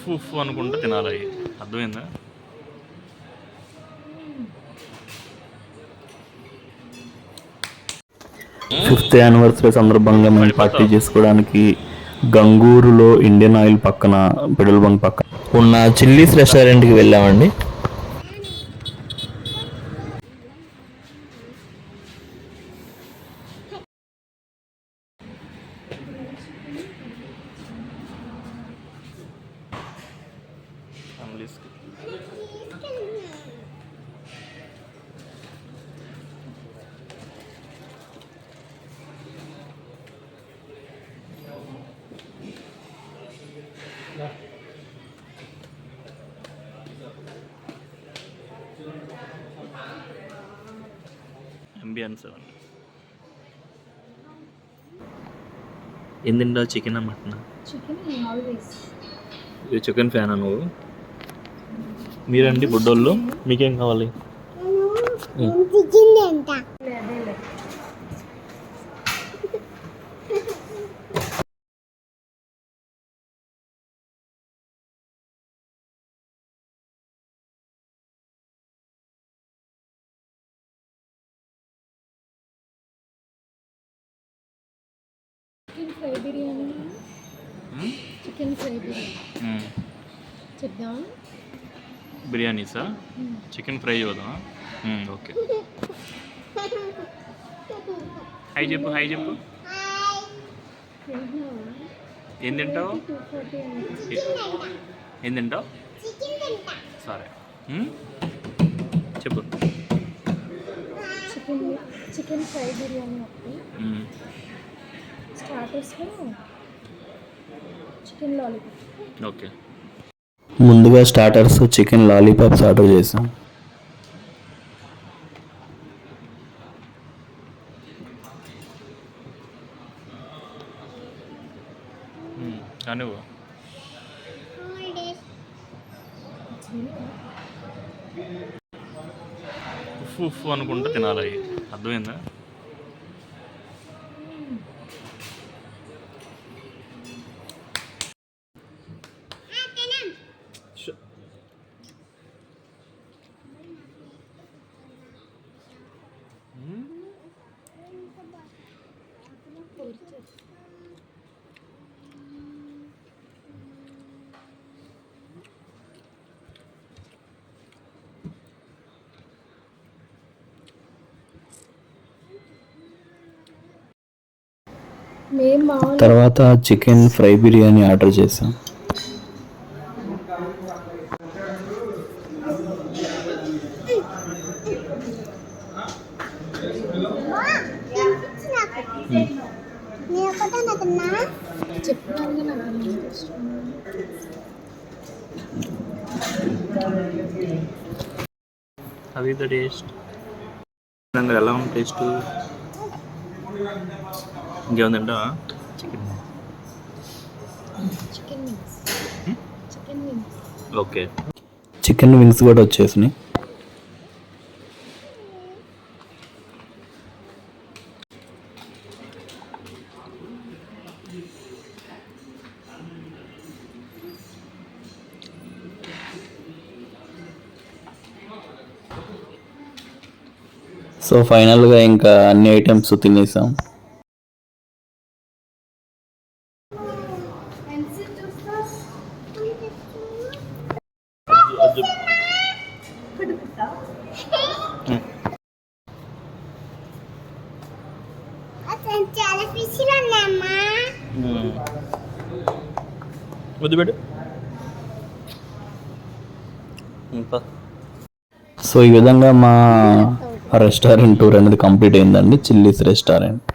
ఉఫ్ ఉఫ్ అనుకుంటూ తినాలి. అవి అర్థమైందా? ఫిఫ్త్ యానివర్సరీ సందర్భంగా మేము పార్టీ చేసుకోవడానికి గంగూరులో ఇండియన్ ఆయిల్ పక్కన పెట్రోల్ బంక్ పక్కన. ఉన్న చిల్లీస్ రెస్టారెంట్కి వెళ్ళామండి. ఫ్యామిలీస్కి. అంబియన్స్ అవన్నీ ఏం తింటావు? Chicken mutton? Chicken chicken fan నువ్వు? మీరండి బుడ్డోళ్ళు. మీకేం కావాలి? Chicken fry biryani. Chicken fry biryani. చెప్దామా? బిర్యానీసా చికెన్ ఫ్రై చూద్దామా? ఓకే. హై చెప్పు హై చెప్పు. ఏం తింటావు? ఏం తింటావు? సరే. మ్మ్? చెప్పు. చికెన్ చికెన్ ఫ్రై బిర్యానీ ఒకటి. స్టార్టర్స్లో చికెన్ లాలీపాప్. ఓకే. ముందుగా స్టార్టర్స్ చికెన్ లాలీపాప్స్ ఆర్డర్ చేసాం. మ్మ్. అనువు. ఉఫ్ ఉఫ్ తినాలి. అర్థమైందా? తర్వాత చికెన్ ఫ్రై బిర్యానీ ఆర్డర్ చేసాం. అది ద టేస్ట్. ఎలా ఉంది టేస్ట్? ఇంకేముంది తింటావా? Chicken chicken wings chicken wings okay chicken wings కూడా వచ్చేసినాయి. సో ఫైనల్గా ఇంకా అన్ని ఐటమ్స్ తినేసాం. ఇంకా సో ఈ విధంగా మా రెస్టారెంట్ టూర్ అనేది కంప్లీట్ అయిందండి. Chili's restaurant